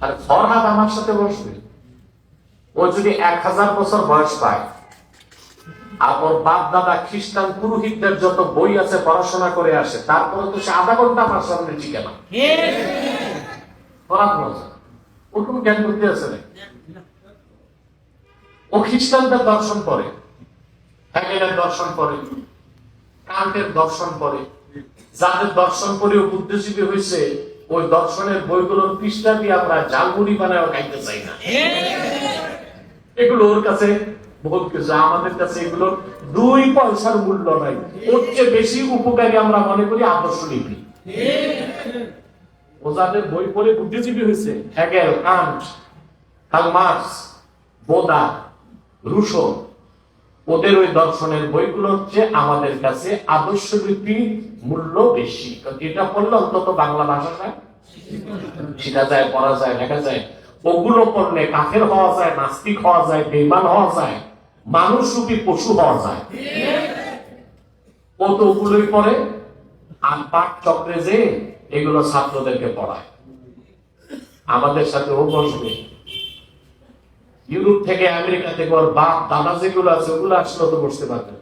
আর ফরহাদ আমার সাথে বসবে। ও যদি এক হাজার বছর বয়স পায় আর ওর বাপ দাদা খ্রিস্টান পুরোহিতদের যত বই আছে পড়াশোনা করে আসে তারপরে তো সে আধা ঘণ্টা আমার সামনে টিকে না। মজা জ্ঞান করতে আছে না ও খ্রিস্টানদের দর্শন করে হ্যাগেলের দর্শন করে কান্টের দর্শন করে যাদের দর্শন করে ও বুদ্ধিজীবী হয়েছে ওই দর্শনের বইগুলোর পৃষ্ঠা দিয়ে আমরা জালমুড়ি বানায় খাইতে চাই না। এগুলো ওর কাছে বহুত কিছু আমাদের কাছে এগুলোর দুই পয়সার মূল্য নাই। ওর চেয়ে বেশি উপকারী আমরা মনে করি আদর্শ নীতি ও যাদের বই পড়ে বুদ্ধিজীবী হয়েছে। হ্যাগেল কান্ট কালমার্স বোদা রুশো। ওদের ওই দর্শনের বইগুলো হচ্ছে আমাদের কাছে আদর্শ রীতি মূল্য বেশি। এটা পড়লে অন্তত বাংলা ভাষাটা যায়, পড়া যায় যায়। ওগুলো কাফের হওয়া যায়, নাস্তিক হওয়া যায় হওয়া যায়, মানুষ রূপী পশু হওয়া যায়। ওগুলোই পড়ে, আর পাঠ চক্রে যে এগুলো ছাত্রদেরকে পড়ায়। আমাদের সাথে ও বসবে। ইউরোপ থেকে আমেরিকা থেকে ওর বাপ, দাদা যেগুলো আছে, ওগুলো আসলে তো বসতে পারবে।